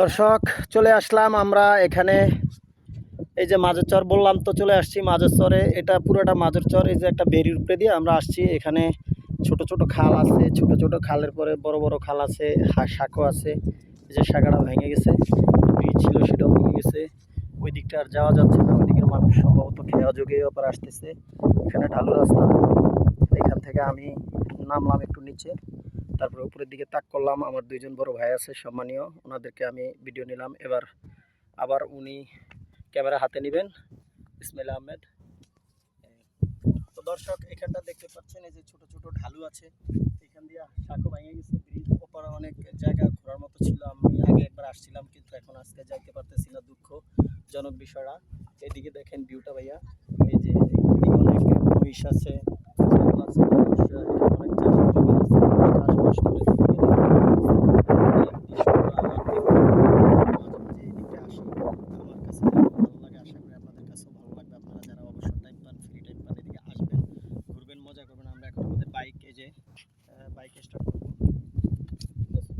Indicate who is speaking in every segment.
Speaker 1: দর্শক, চলে আসলাম আমরা এখানে। এই যে মাঝের চর বললাম তো চলে আসছি মাঝের চরে। এটা পুরোটা মাঝের চর, এই যে একটা বেরির উপরে দিয়ে আমরা আসছি। এখানে ছোট ছোট খাল আছে, ছোট ছোট খালের পরে বড় বড় খাল আছে শাখো আছে। এই যে শাখাটা ভেঙে গেছে, ব্রিজ ছিল সেটাও ভেঙে গেছে। ওই দিকটা আর যাওয়া যাচ্ছে না, ওই দিকের মানুষ সম্ভবত খেয়া যোগে ওপর আসতেছে। এখানে ঢালু রাস্তা, এখান থেকে আমি নামলাম একটু নিচে। তারপরে উপরের দিকে তাক করলাম। আমার দুইজন বড় ভাই আছে, সম্মানীয়। ওনাদেরকে আমি ভিডিও নিলাম। এবার আবার উনি ক্যামেরা হাতে নেবেন। ইসমাইল আহমেদ। তো দর্শক, এখানটা দেখতে পাচ্ছেন, এই যে ছোট ছোট ঢালু আছে। এখান দিয়ে শাকও ভেঙে গেছে। ব্রিজ ওপরে অনেক জায়গা ঘোরার মতো ছিল। আমি আগে একবার আসছিলাম, কিন্তু এখন আজকে যাইতে পারতেছি না। দুঃখজনক বিষয়টা। এদিকে দেখেন ভিউটা ভাইয়া। এই যে অনেক আছে ছাগল আছে মানুষ, এখানে অনেক চাষের জমি আছে চাষবাস করে থাকে। এই দৃশ্যটা আমার দেখতে মাঝে মাঝে এদিকে আসি আমার কাছে যেমন ভালো লাগে আশা করি আপনাদের কাছেও ভালো লাগবে আপনারা যারা অবসর টাইম পান ফ্রি টাইম পান এদিকে আসবেন ঘুরবেন মজা করবেন আমরা এখন আমাদের বাইক এই যে বাইক স্টার্ট করব ঠিক আছে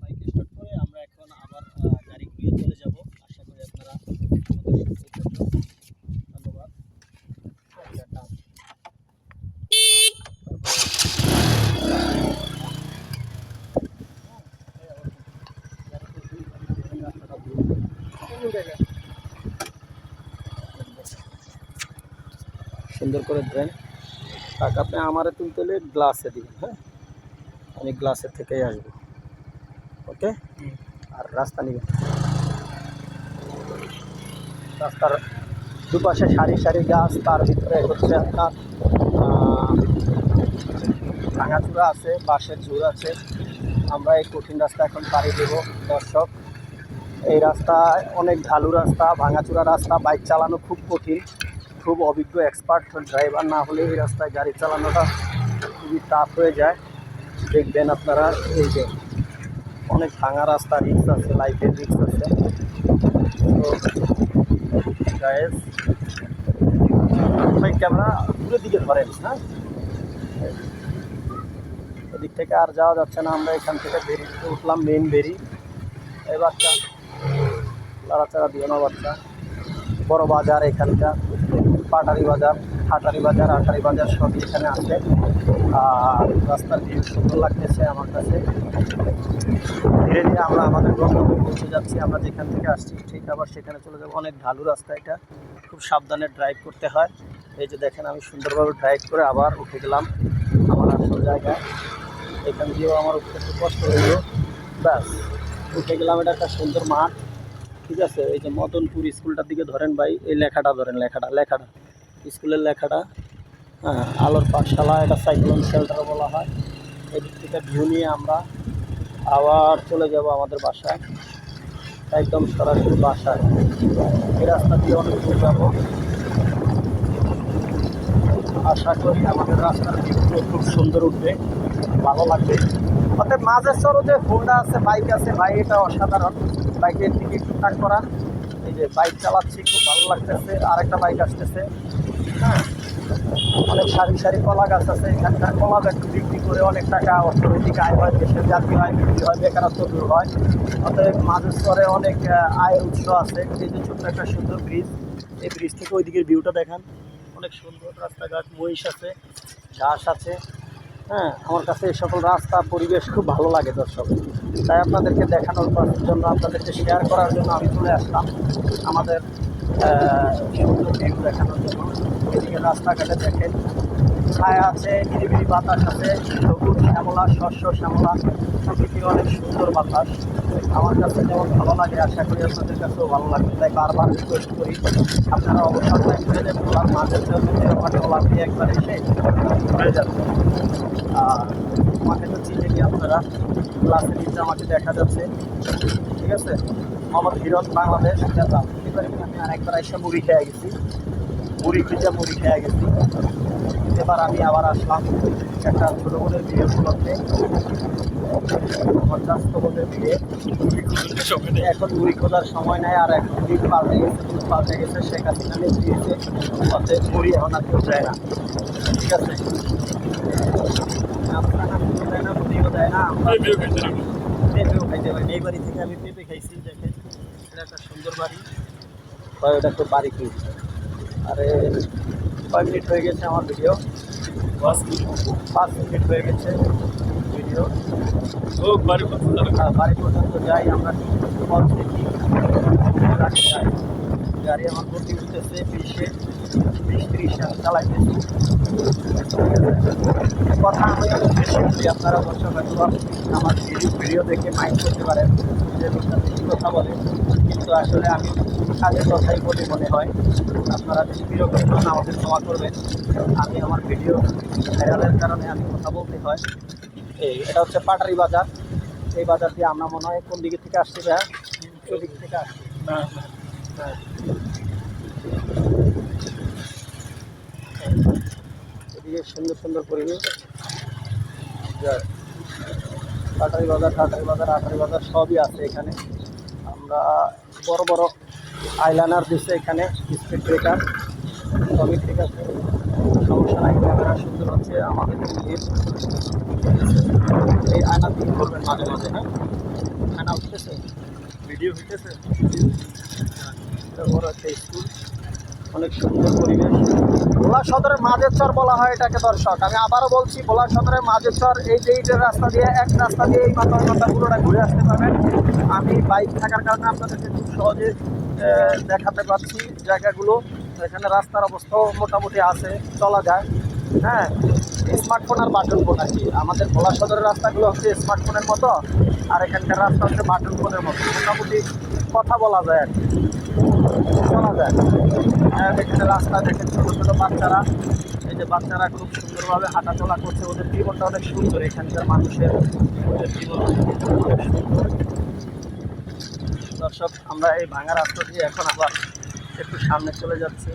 Speaker 1: বাইক স্টার্ট করে আমরা এখন আবার আহ, গাড়ি ঘুরিয়ে চলে যাব আশা করি আপনারা আমাদের সাথে থাকবেন। ধন্যবাদ এটা টান। সুন্দর করে দেন টাকা আপনি আমারে তুলতে হলে গ্লাসে দিবেন হ্যাঁ? আমি গ্লাসের থেকেই আসব। ওকে? আর রাস্তা নেবেন। রাস্তার দুপাশে সারি সারি গাছ তার ভিতরে হচ্ছে আপনার আহ, ভাঙাচূড়া আছে বাঁশের ঝুড় আছে। আমরা এই কঠিন রাস্তা এখন পাড়ি দেব দর্শক। এই রাস্তা অনেক ঢালু রাস্তা ভাঙাচূড়া রাস্তা বাইক চালানো খুব কঠিন। খুব অভিজ্ঞ এক্সপার্ট ড্রাইভার না হলে এই রাস্তায় গাড়ি চালানোটা খুবই টাফ হয়ে যায়। দেখবেন আপনারা এই যে অনেক ভাঙা রাস্তা রিক্স আছে লাইফের রিক্স আছে। তো গায়েস ক্যামেরা দূরের দিকে ধরেন হ্যাঁ? এদিক থেকে আর যাওয়া যাচ্ছে না, আমরা এখান থেকে বেরিয়ে উঠলাম মেন বেরি। এই বাচ্চা, লাড়াচাড়া দিও না বাচ্চা। বড় বাজার এখানকার। পাটারি বাজার, হাটারি বাজার, আটারি বাজার সবই এখানে আছে। আর রাস্তার ভিউ সুন্দর লাগতেছে আমার কাছে। ধীরে ধীরে আমরা আমাদের গন্তব্যে পৌঁছে যাচ্ছি। আমরা যেখান থেকে আসছি ঠিক আবার সেখানে চলে যাব। অনেক ঢালু রাস্তা এটা। খুব সাবধানে ড্রাইভ করতে হয়। এই যে দেখেন আমি সুন্দরভাবে ড্রাইভ করে আবার উঠে গেলাম আমার আসল জায়গায়। এখান দিয়েও আমার উঠতে একটু কষ্ট হইল ব্যাস, উঠে গেলাম এটা একটা সুন্দর মাঠ। ঠিক আছে, এই যে মদনপুর স্কুলটার দিকে ধরেন ভাই, এই লেখাটা ধরেন, লেখাটা লেখাটা। স্কুলের লেখাটা হ্যাঁ আলোর পাঠশালা, এটা সাইক্লোন শেল্টার বলা হয়। এদিক থেকে ভিউ নিয়ে আমরা আবার চলে যাব আমাদের বাসায়, একদম সরাসরি বাসায়। এই রাস্তা দিয়ে অনেক দূর যাব। আশা করি আমাদের রাস্তার ভিউগুলো খুব সুন্দর উঠবে, ভালো লাগবে। অর্থাৎ মাঝের সরো যে হোন্ডা আছে, বাইক আছে, ভাই, এটা অসাধারণ। বাইকের দিকে একটু টাক করা। এই যে বাইক চালাচ্ছি, খুব ভালো লাগতেছে। আরেকটা বাইক আসতেছে। হ্যাঁ। অনেক সারি সারি কলা গাছ আছে এখানকার কলা গাছ বিক্রি করে অনেক টাকা অর্থনৈতিক আয় হয়, দেশের জাতি হয় বৃদ্ধি হয়, বেকারত্ব দূর হয়। অতএব মাঝের স্তরে অনেক আয়ের উৎস আছে। এই যে ছোট্ট একটা সুন্দর ব্রিজ এই ব্রিজ থেকে ওইদিকের ভিউটা দেখান। অনেক সুন্দর রাস্তাঘাট, মহিষ আছে, ঘাস আছে। হ্যাঁ আমার কাছে এই সকল রাস্তা, পরিবেশ খুব ভালো লাগে দর্শক। তাই আপনাদেরকে দেখানোর জন্য আপনাদেরকে শেয়ার করার জন্য আমি চলে আসলাম আমাদের ভিউ দেখানোর জন্য। এদিকে রাস্তাঘাটে দেখেন। ছায়া আছে, নিরিবিলি বাতাস আছে, সবুজ শ্যামলা, শস্য শ্যামলা, প্রকৃতির অনেক সুন্দর বাতাস। আমার কাছে যেমন ভালো লাগে, আশা করি আপনাদের কাছেও ভালো লাগবে। তাই বারবার রিকোয়েস্ট করি, আপনারা অবসর টাইম পেলে মাঝের জন্য ওখানে খোলা দিয়ে একবার এসে ঘুরে যাবেন। আমাকে তো চিনেনি আপনারা। ক্লাসের নিচে আমাকে দেখা যাচ্ছে। ঠিক আছে? আমার হিরন বাংলাদেশ। যেতাম আমি আরেকবার এসে মুড়ি খেয়ে গেছি। মুড়ি খুঁজে মুড়ি খেয়ে গেছি। এবার আমি আবার আসলাম একটা ছোটো বোনের বিয়ে উপলক্ষে। পঞ্চাশত বোনের বিয়ে। এখন মুড়ি খোঁজার সময় নাই আর এখন দিন পাল্টে গেছে যুগ পাল্টে গেছে শেখ হাসিনা নিয়ে দিয়েছে। মুড়ি এখন আর কেউ দেয় না। ঠিক আছে? দেয় না মুড়িও দেয় না পেঁপেও খাইতে এই বাড়ি থেকে আমি পেঁপে খাইছি দেখেন। এটা একটা সুন্দর বাড়ি। হয় ওটা একটু বাড়ি কিনছি আরে কয় মিনিট হয়ে গেছে আমার ভিডিও
Speaker 2: পাঁচ মিনিট
Speaker 1: হয়ে গেছে ভিডিও
Speaker 2: হোক বাড়ি পর্যন্ত
Speaker 1: আহ, বাড়ি পর্যন্ত যাই আমরা পথ দেখি গাড়ি আমার গতি উঠতেছে বিশে বিশ চালাইতেছি কথা আমি বেশি আপনারা হয়তো আমার ভিডিও দেখে মাইন্ড করতে পারেন যে বেশি কথা বলে কিন্তু আসলে আমি কাজের কথাই বলি মনে হয় আপনারা যদি বিরক্ত হন আমাকে ক্ষমা করবেন আমি আমার ভিডিও ভাইরালের কারণে আমি কথা বলতে হয় এই, এটা হচ্ছে পাটারি বাজার। এই বাজার দিয়ে আমরা মনে হয় কোন দিকে থেকে আসছি ভাইয়া? ওদিক থেকে আসছি। হ্যাঁ। সুন্দর সুন্দর পরিবেশ যাক, পাটারি বাজার টাটারি বাজার আটারি বাজার সবই আছে এখানে। আমরা বড় বড় আইলাইনার দিচ্ছে এখানে স্পিড ব্রেকার। সবই ঠিক আছে। সমস্যা নাই ক্যামেরা সুন্দর হচ্ছে আমাদের এই আয়না দিয়ে করবেন মাঝে মাঝে হ্যাঁ? আয়না উঠতেছে? ভিডিও হইতেছে বড় একটা স্কুল। অনেক সুন্দর পরিবেশ। ভোলা সদরের মাঝের চর বলা হয় এটাকে দর্শক। আমি আবারও বলছি, ভোলা সদরের মাঝের চর এই যে এইটার রাস্তা দিয়ে, এক রাস্তা দিয়ে এই মাথা ওই মাথা পুরোটা ঘুরে আসতে পারবেন। আমি বাইক থাকার কারণে আপনাদেরকে খুব সহজে দেখাতে পারছি জায়গাগুলো। এখানে রাস্তার অবস্থাও মোটামুটি আছে, চলা যায়। হ্যাঁ স্মার্টফোন আর বাটন ফোন আর কি। আমাদের ভোলা সদরের রাস্তাগুলো হচ্ছে স্মার্টফোনের মতো আর এখানকার রাস্তা হচ্ছে বাটন ফোনের মতো। মোটামুটি কথা বলা যায় আর কি। চলা যায়। হ্যাঁ, এখানে রাস্তা দেখেন ছোটো ছোটো বাচ্চারা। এই যে বাচ্চারা খুব সুন্দরভাবে হাঁটাচলা করছে ওদের জীবনটা অনেক সুন্দর। এখানকার মানুষের ওদের জীবন অনেক সুন্দর। দর্শক আমরা এই ভাঙা রাস্তা দিয়ে এখন আবার একটু সামনে চলে যাচ্ছি।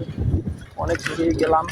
Speaker 1: অনেক দূরে গেলাম।